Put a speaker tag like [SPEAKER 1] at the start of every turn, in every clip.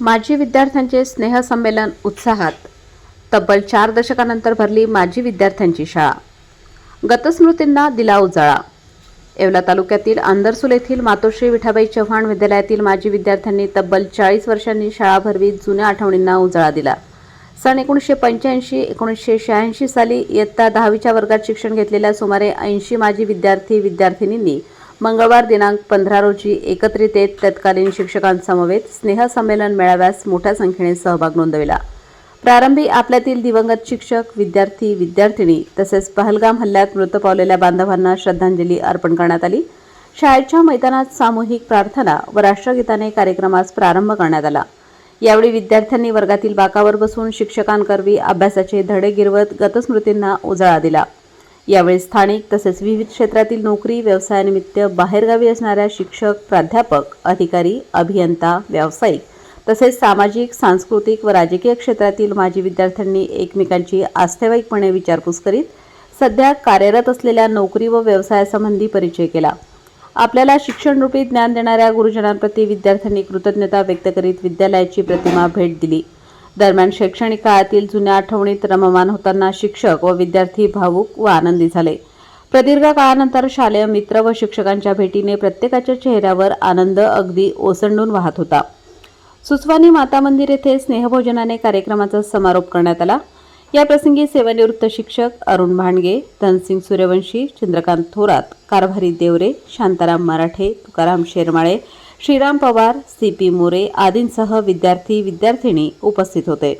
[SPEAKER 1] माजी विद्यार्थ्यांचे स्नेहसंमेलन उत्साहात. तब्बल चार दशकानंतर भरली माजी विद्यार्थ्यांची शाळा. गतस्मृतींना दिला उजाळा. येवला तालुक्यातील आंदरसूल येथील मातोश्री विठाबाई चव्हाण विद्यालयातील माजी विद्यार्थ्यांनी तब्बल चाळीस वर्षांनी शाळा भरवीत जुन्या आठवणींना उजाळा दिला. सन एकोणीसशे पंच्याऐंशी एकोणीसशे शहाऐंशी साली इयत्ता दहावीच्या वर्गात शिक्षण घेतलेल्या सुमारे ऐंशी माजी विद्यार्थी विद्यार्थिनींनी मंगळवार दिनांक पंधरा रोजी एकत्रित येत तत्कालीन शिक्षकांसमवेत स्नेहसंमेलन मेळाव्यास मोठ्या संख्येने सहभाग नोंदविला. प्रारंभी आपल्यातील दिवंगत शिक्षक विद्यार्थी विद्यार्थिनी तसेच पहलगाम हल्ल्यात मृत पावलेल्या बांधवांना श्रद्धांजली अर्पण करण्यात आली. शाळेच्या मैदानात सामूहिक प्रार्थना व राष्ट्रगीताने कार्यक्रमास प्रारंभ करण्यात आला. यावेळी विद्यार्थ्यांनी वर्गातील बाकावर बसून शिक्षकांकरवी अभ्यासाचे धडे गिरवत गतस्मृतींना उजाळा दिला. यावेळी स्थानिक तसेच विविध क्षेत्रातील नोकरी व्यवसायानिमित्त बाहेरगावी असणाऱ्या शिक्षक प्राध्यापक अधिकारी अभियंता व्यावसायिक तसेच सामाजिक सांस्कृतिक व राजकीय क्षेत्रातील माजी विद्यार्थ्यांनी एकमेकांची आस्थेवाईकपणे विचारपूस करीत सध्या कार्यरत असलेल्या नोकरी व व्यवसायासंबंधी परिचय केला. आपल्याला शिक्षणरूपी ज्ञान देणाऱ्या गुरुजनांप्रती विद्यार्थ्यांनी कृतज्ञता व्यक्त करीत विद्यालयाची प्रतिमा भेट दिली. दरम्यान शैक्षणिक काळातील जुन्या आठवणीत रममान होताना शिक्षक व विद्यार्थी भावूक व आनंदी झाले. प्रदीर्घ काळानंतर शालेय मित्र व शिक्षकांच्या भेटीने प्रत्येकाच्या चेहऱ्यावर आनंद अगदी ओसंडून वाहत होता. सुस्वानी माता मंदिर येथे स्नेहभोजनाने कार्यक्रमाचा समारोप करण्यात आला. याप्रसंगी सेवानिवृत्त शिक्षक अरुण भांडगे धनसिंग सूर्यवंशी चंद्रकांत थोरात कारभारी देवरे शांताराम मराठे तुकाराम शेरमाळे श्रीराम पवार सी पी मोरे आदींसह विद्यार्थी विद्यार्थिनी उपस्थित होते.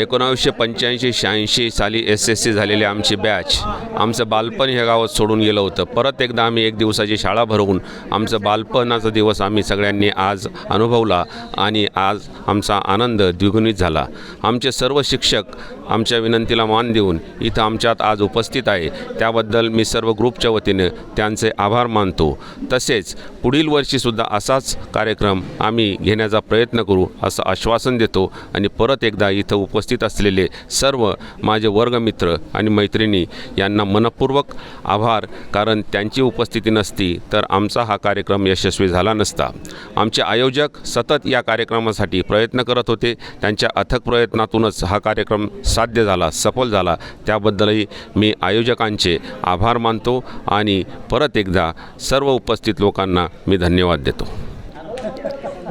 [SPEAKER 2] एकोणावीसशे पंच्याऐंशी शहाऐंशी साली एस एस सी झालेले आमची बॅच आमचं बालपण ह्या गावात सोडून गेलं होतं. परत एकदा आम्ही एक दिवसाची शाळा भरवून आमचं बालपणाचा दिवस आम्ही सगळ्यांनी आज अनुभवला आणि आज आमचा आनंद द्विगुणित झाला. आमचे सर्व शिक्षक आमच्या विनंतीला मान देऊन इथं आमच्यात आज उपस्थित आहे. त्याबद्दल मी सर्व ग्रुपच्या वतीने त्यांचे आभार मानतो. तसेच पुढील वर्षीसुद्धा असाच कार्यक्रम आम्ही घेण्याचा प्रयत्न करू असं आश्वासन देतो आणि परत एकदा इथं उपस्थित असलेले सर्व माझे वर्गमित्र आणि मैत्रिणी यांना मनपूर्वक आभार. कारण त्यांची उपस्थिती नसती तर आमचा हा कार्यक्रम यशस्वी झाला नसता. आमचे आयोजक सतत या कार्यक्रमासाठी प्रयत्न करत होते. त्यांच्या अथक प्रयत्नातूनच हा कार्यक्रम साध्य झाला सफल झाला. त्याबद्दलही मी आयोजकांचे आभार मानतो आणि परत एकदा सर्व उपस्थित लोकांना मी धन्यवाद देतो.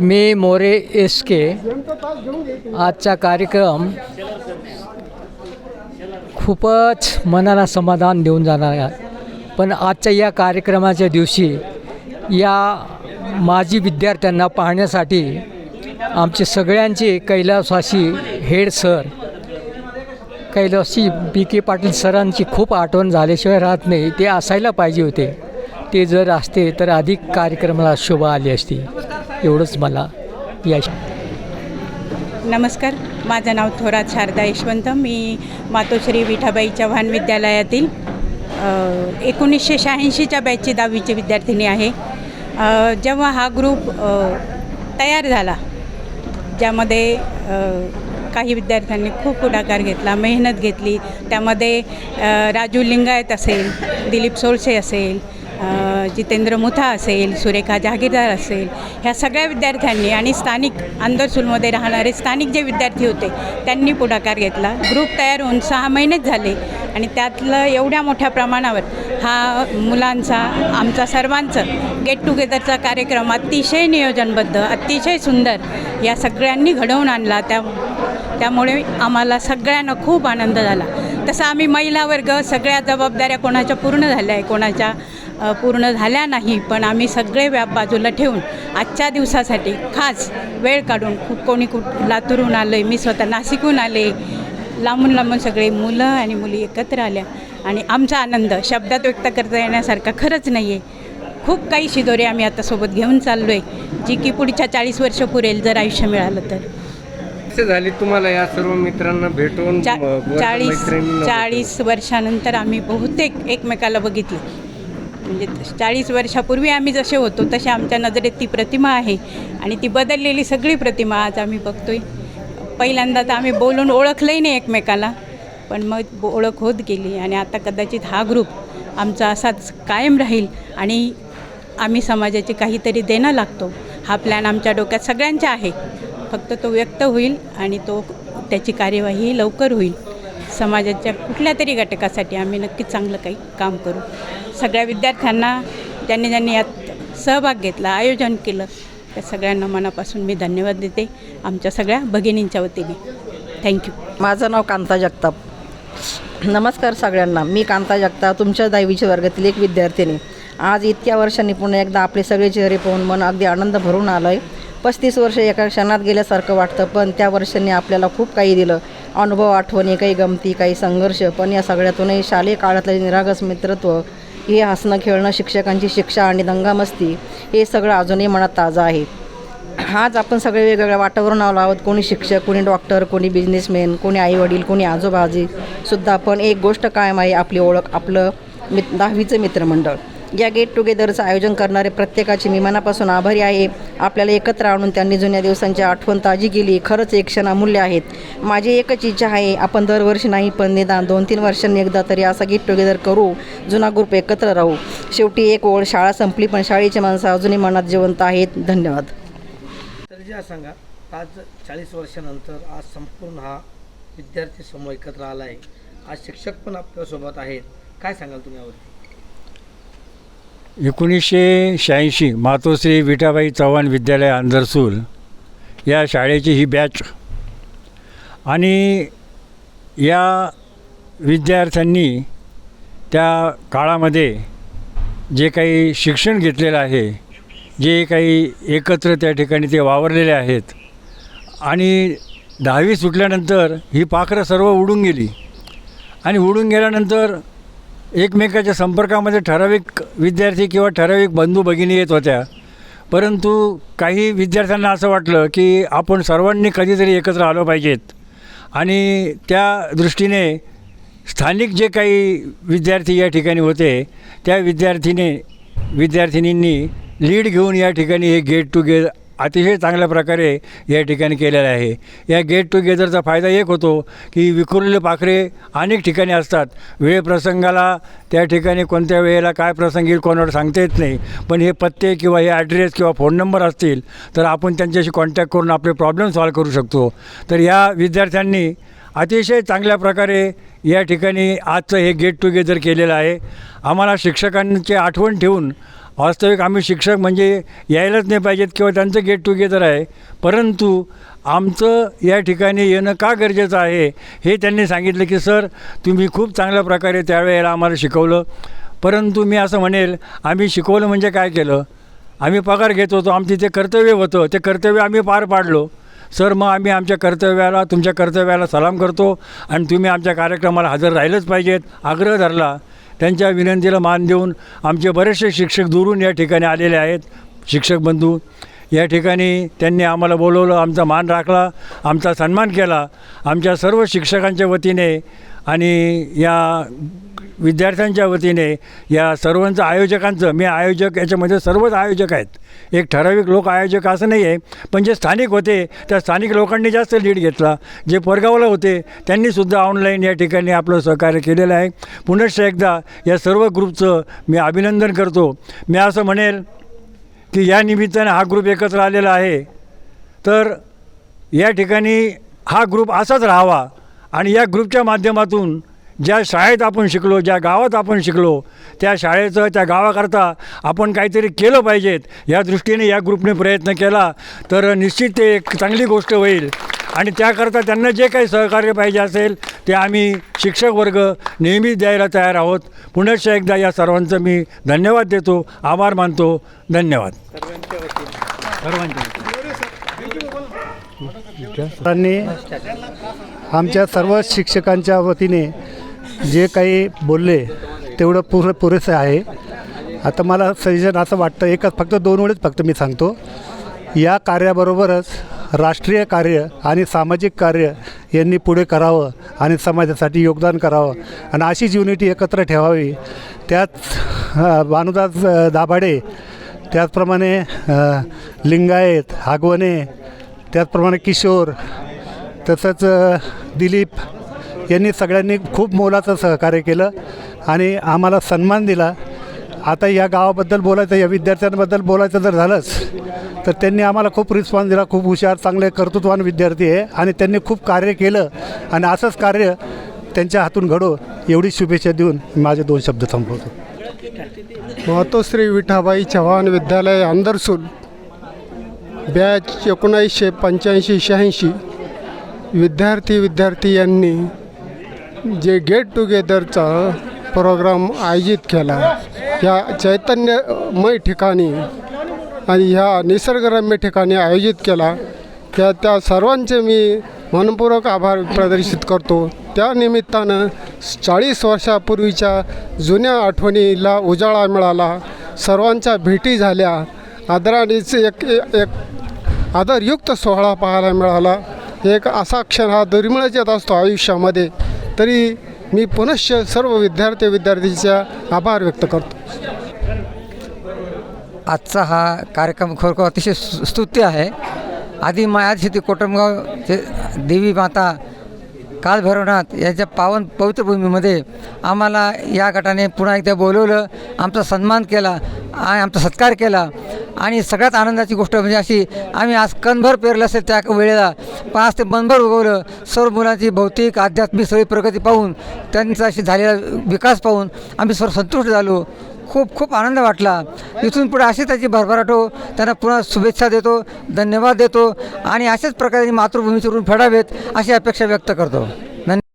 [SPEAKER 3] मी मोरे एस के. आजचा कार्यक्रम खूपच मनाला समाधान देऊन जाणार आहे. पण आजच्या या कार्यक्रमाच्या दिवशी या माजी विद्यार्थ्यांना पाहण्यासाठी आमचे सगळ्यांचे कैलासवासी हेड सर कैलासी बी के पाटील सरांची खूप आठवण झाल्याशिवाय राहत नाही. ते असायला पाहिजे होते. ते जर असते तर अधिक कार्यक्रमाला शोभा आली असती. एवढंच मला या
[SPEAKER 4] नमस्कार. माझं नाव थोरात शारदा यशवंत. मी मातोश्री विठाबाई चव्हाण विद्यालयातील एकोणीसशे शहाऐंशीच्या बॅचची दहावीची विद्यार्थिनी आहे. जेव्हा हा ग्रुप तयार झाला ज्यामध्ये काही विद्यार्थ्यांनी खूप पुढाकार घेतला मेहनत घेतली त्यामध्ये राजू लिंगायत असेल दिलीप सोळसे असेल जितेंद्र मुथा असेल सुरेखा जहागीरदार असेल ह्या सगळ्या विद्यार्थ्यांनी आणि स्थानिक आंदरसूलमध्ये राहणारे स्थानिक जे विद्यार्थी होते त्यांनी पुढाकार घेतला. ग्रुप तयार होऊन सहा महिनेच झाले आणि त्यातलं एवढ्या मोठ्या प्रमाणावर हा मुलांचा आमचा सर्वांचं गेट टुगेदरचा कार्यक्रम अतिशय नियोजनबद्ध अतिशय सुंदर या सगळ्यांनी घडवून आणला. त्या त्यामुळे आम्हाला सगळ्यांना खूप आनंद झाला. तसं आम्ही महिला वर्ग सगळ्या जबाबदाऱ्या कोणाच्या पूर्ण झाल्या आहे कोणाच्या पूर्ण झाल्या नाही पण आम्ही सगळे व्याप बाजूला ठेवून आजच्या दिवसासाठी खास वेळ काढून खूप कोणी कुठ लातूरहून आलं आहे मी स्वतः नाशिकहून आले. लांबून लांबून सगळे मुलं आणि मुली एकत्र आल्या. आणि आमचा आनंद शब्दात व्यक्त करता येण्यासारखा खरंच नाही आहे खूप काही शिदोरे आम्ही आता सोबत घेऊन चाललो आहे जी की पुढच्या चाळीस वर्ष पुरेल जर आयुष्य मिळालं तर.
[SPEAKER 5] कसे झाले तुम्हाला या सर्व मित्रांना भेटून
[SPEAKER 4] चाळीस चाळीस वर्षानंतर आम्ही बहुतेक एकमेकाला बघितले. म्हणजे चाळीस वर्षापूर्वी आम्ही जसे होतो तसे आमच्या नजरेत ती प्रतिमा आहे. आणि ती बदललेली सगळी प्रतिमा आज आम्ही बघतोय. पहिल्यांदा तर आम्ही बोलून ओळखलंही नाही एकमेकाला पण मग ओळख होत गेली. आणि आता कदाचित हा ग्रुप आमचा असाच कायम राहील आणि आम्ही समाजाचे काहीतरी देणं लागतो. हा प्लॅन आमच्या डोक्यात सगळ्यांच्या आहे. फक्त तो व्यक्त होईल आणि तो त्याची कार्यवाही लवकर होईल. समाजाच्या कुठल्या तरी घटकासाठी आम्ही नक्कीच चांगलं काही काम करू. सगळ्या विद्यार्थ्यांना ज्यांनी ज्यांनी यात सहभाग घेतला आयोजन केलं त्या सगळ्यांना मनापासून मी धन्यवाद देते. आमच्या सगळ्या भगिनींच्या वतीने. थँक्यू
[SPEAKER 6] माझं नाव कांता जगताप. नमस्कार सगळ्यांना. मी कांता जगताप तुमच्या दहावीच्या वर्गातील एक विद्यार्थिनी. आज इतक्या वर्षांनी पुन्हा एकदा आपले सगळे चेहरे पाहून मन अगदी आनंद भरून आलं आहे पस्तीस वर्ष एका क्षणात गेल्यासारखं वाटतं पण त्या वर्षांनी आपल्याला खूप काही दिलं. अनुभव आठवणी काही गमती काही संघर्ष पण या सगळ्यातूनही शालेय काळातलं निरागस मित्रत्व हे हसणं खेळणं शिक्षकांची शिक्षा आणि दंगामस्ती हे सगळं अजूनही मनात ताजं आहे. आज आपण सगळे वेगवेगळ्या वाटावरून आलो आहोत. कोणी शिक्षक कोणी डॉक्टर कोणी बिझनेसमॅन कोणी आईवडील कोणी आजोबाजी सुद्धा पण एक गोष्ट कायम आहे आपली ओळख आपलं मित दहावीचं मित्रमंडळ. या गेट टुगेदरचं आयोजन करणारे प्रत्येकाची मी मनापासून आभारी आहे. आपल्याला एकत्र आणून त्यांनी जुन्या दिवसांची आठवण ताजी केली. खरंच एक क्षण अमूल्य आहेत. माझी एकच इच्छा आहे आपण दरवर्षी नाही पण निदान दोन तीन वर्षांनी एकदा तरी असा गेट टुगेदर करू. जुना ग्रुप एकत्र राहू. शेवटी एक ओळ शाळा संपली पण शाळेची माणसं अजूनही मनात जिवंत आहेत. धन्यवाद.
[SPEAKER 7] तर ज्या सांगा आज चाळीस वर्षानंतर आज संपूर्ण हा विद्यार्थी समूह एकत्र आला आहे आज शिक्षक पण आपल्यासोबत आहेत. काय सांगाल तुम्ही यावरती?
[SPEAKER 8] एकोणीसशे शहाऐंशी मातोश्री विठाबाई चव्हाण विद्यालय आंधरसूल या शाळेची ही बॅच आणि या विद्यार्थ्यांनी त्या काळामध्ये जे काही शिक्षण घेतलेलं आहे जे काही एकत्र त्या ठिकाणी ते वावरलेले आहेत आणि दहावी सुटल्यानंतर ही पाखरं सर्व उडून गेली. आणि उडून गेल्यानंतर एकमेकाच्या संपर्कामध्ये ठराविक विद्यार्थी किंवा ठराविक बंधू भगिनी येत होत्या. परंतु काही विद्यार्थ्यांना असं वाटलं की आपण सर्वांनी कधीतरी एकत्र आलो पाहिजेत. आणि त्या दृष्टीने स्थानिक जे काही विद्यार्थी या ठिकाणी होते त्या विद्यार्थीने विद्यार्थिनींनी लीड घेऊन या ठिकाणी हे गेट टुगेदर अतिशय चांगल्या प्रकारे या ठिकाणी केलेलं आहे. या गेट टुगेदरचा फायदा एक होतो की विखुरलेले पाखरे अनेक ठिकाणी असतात. वेळ प्रसंगाला त्या ठिकाणी कोणत्या वेळेला काय प्रसंग येईल कोणावर सांगता येत नाही. पण हे पत्ते किंवा हे ॲड्रेस किंवा फोन नंबर असतील तर आपण त्यांच्याशी कॉन्टॅक्ट करून आपले प्रॉब्लेम सॉल्व करू शकतो. तर या विद्यार्थ्यांनी अतिशय चांगल्या प्रकारे या ठिकाणी आजचं हे गेट टुगेदर केलेलं आहे. आम्हाला शिक्षकांची आठवण ठेवून वास्तविक आम्ही शिक्षक म्हणजे यायलाच नाही पाहिजेत किंवा त्यांचं गेट टुगेदर आहे. परंतु आमचं या ठिकाणी येणं का गरजेचं आहे हे त्यांनी सांगितलं की सर तुम्ही खूप चांगल्या प्रकारे त्यावेळेला आम्हाला शिकवलं. परंतु मी असं म्हणेल आम्ही शिकवलं म्हणजे काय केलं? आम्ही पगार घेत होतो आमची ते कर्तव्य होतं ते कर्तव्य आम्ही पार पाडलो. सर मग आम्ही आमच्या कर्तव्याला तुमच्या कर्तव्याला सलाम करतो आणि तुम्ही आमच्या कार्यक्रमाला हजर राहिलंच पाहिजेत. आग्रह धरला. त्यांच्या विनंतीला मान देऊन आमचे बरेचसे शिक्षक दुरून या ठिकाणी आलेले आहेत. शिक्षक बंधू या ठिकाणी त्यांनी आम्हाला बोलवलं आमचा मान राखला आमचा सन्मान केला. आमच्या सर्व शिक्षकांच्या वतीने आणि या विद्यार्थ्यांच्या वतीने या सर्वांचं आयोजकांचं मी आयोजक याच्यामध्ये सर्वच आयोजक आहेत. एक ठराविक लोक आयोजक असं नाही आहे पण जे स्थानिक होते त्या स्थानिक लोकांनी जास्त लीड घेतला. जे परगावला होते त्यांनीसुद्धा ऑनलाईन या ठिकाणी आपलं सहकार्य केलेलं आहे. पुनश्च एकदा या सर्व ग्रुपचं मी अभिनंदन करतो. मी असं म्हणेल की या निमित्ताने हा ग्रुप एकत्र आलेला आहे. तर या ठिकाणी हा ग्रुप असाच राहावा आणि या ग्रुपच्या माध्यमातून ज्या शाळेत आपण शिकलो ज्या गावात आपण शिकलो त्या शाळेचं त्या गावाकरता आपण काहीतरी केलं पाहिजेत. या दृष्टीने या ग्रुपने प्रयत्न केला. तर निश्चित ते एक चांगली गोष्ट होईल. आणि त्याकरता त्यांना जे काही सहकार्य पाहिजे असेल ते आम्ही शिक्षक वर्ग नेहमीच द्यायला तयार आहोत. पुनश्च एकदा या सर्वांचं मी धन्यवाद देतो आभार मानतो धन्यवाद. सर्वांच्या
[SPEAKER 9] सरांनी आमच्या सर्व शिक्षकांच्या वतीने जे काही बोलले तेवढं पुरे पुरेसं आहे. आता मला सजेशन असं वाटतं एकच फक्त दोन वेळेस फक्त मी सांगतो. या कार्याबरोबरच राष्ट्रीय कार्य आणि सामाजिक कार्य यांनी पुढे करावं आणि समाजासाठी योगदान करावं. आणि अशीच युनिटी एकत्र ठेवावी त्यात भानुदास दाभाडे त्याचप्रमाणे लिंगायत हागवणे त्याचप्रमाणे किशोर तसंच दिलीप यांनी सगळ्यांनी खूप मोलाचं सहकार्य केलं आणि आम्हाला सन्मान दिला. आता या गावाबद्दल बोलायचं या विद्यार्थ्यांबद्दल बोलायचं जर झालंच तर त्यांनी आम्हाला खूप रिस्पॉन्स दिला खूप हुशार चांगले कर्तृत्वान विद्यार्थी आहे आणि त्यांनी खूप कार्य केलं आणि असंच कार्य त्यांच्या हातून घडो एवढी शुभेच्छा देऊन माझे दोन शब्द थांबवतो.
[SPEAKER 10] मातोश्री विठाबाई चव्हाण विद्यालय अंदरसूल बॅच एकोणीसशे पंच्याऐंशी शहाऐंशी. विद्यार्थी विद्यार्थी यांनी जे गेट टुगेदरचा प्रोग्राम आयोजित केला. ह्या चैतन्यमय ठिकाणी आणि ह्या निसर्गरम्य ठिकाणी आयोजित केला. त्या त्या सर्वांचे मी मनपूर्वक आभार प्रदर्शित करतो. त्या निमित्तानं चाळीस वर्षापूर्वीच्या जुन्या आठवणीला उजाळा मिळाला. सर्वांच्या भेटी झाल्या. आदराणीचे एक एक आदरयुक्त सोहळा पाहायला मिळाला. एक असा क्षण हा दुर्मिळच येत असतो आयुष्यामध्ये. तरी मी पुनश्च सर्व विद्यार्थी विद्यार्थींचा आभार व्यक्त करतो.
[SPEAKER 3] आजचा हा कार्यक्रम खरोखर अतिशय स्तुत्य आहे. आधी माया शेती कोटमगाव ते देवी माता कालभैरवनाथ यांच्या पावन पवित्र भूमीमध्ये आम्हाला या गटाने पुन्हा एकदा बोलवलं. आमचा सन्मान केला आणि आमचा सत्कार केला. आणि सगळ्यात आनंदाची गोष्ट म्हणजे अशी आम्ही आज कणभर पेरलं असेल त्या वेळेला. पण आज ते मनभर उगवलं. सर्व मुलांची भौतिक आध्यात्मिक सगळी प्रगती पाहून त्यांचा अशी झालेला विकास पाहून आम्ही सर्व संतुष्ट झालो. खूप खूप आनंद वाटला. इथून पुढे अशी त्याची भरभराट हो त्यांना पुन्हा शुभेच्छा देतो धन्यवाद देतो आणि अशाच प्रकारे मातृभूमीचे ऋण फेडावेत अशी अपेक्षा व्यक्त करतो.